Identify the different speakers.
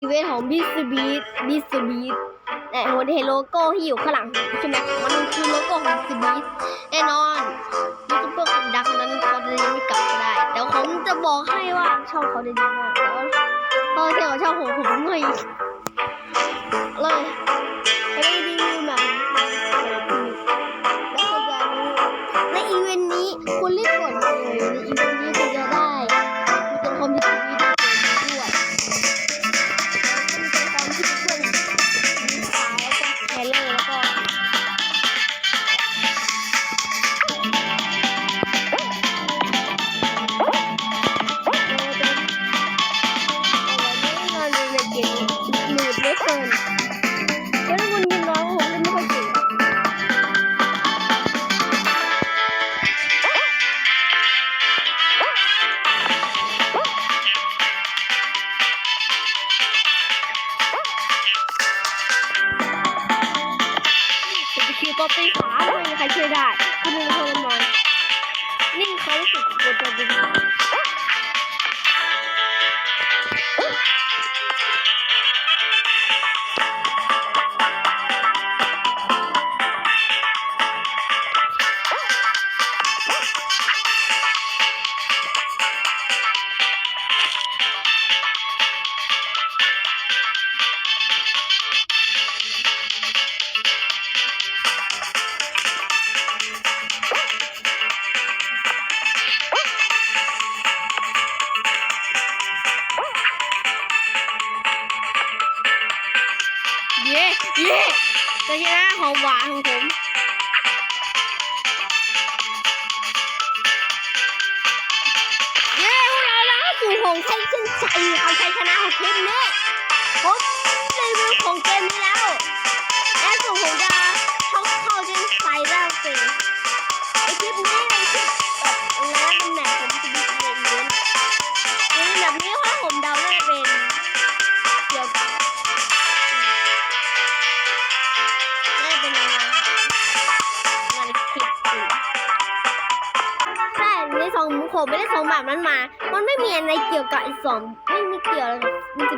Speaker 1: อีเวนต์ของบิสบีทบิสบีทแต่หัวเห็นโลโก้ที่อยู่ข้างหลังใช่ไหมมันคือโลโก้ของบิสบีทแน่นอนยูทูบเบอร์คนดังนั้นเขาจะยังไม่กลับก็ได้แต่ผมจะบอกให้ว่าช่องเขาดีมากแต่ว่าเขาเทียบกับช่องผมผมไม่ จะไปคิวก็ไปขาไม่มีใครช่วยได้คุณเป็นคนละมอนนี่เขารู้สึกกลัวจะดึ ย้เย้จะชนะหอมหวานของผมเย้พวกเราแล้วสู่ของชัยเส้นชัยเอาชัยชนะของเกมนี้ผม ช่ในสองผมไม่ได้สองแบบนั้นมา มันไม่มีอะไรเกี่ยวกับไอ้สองไม่มีเกี่ยวอะไรกับมันจะ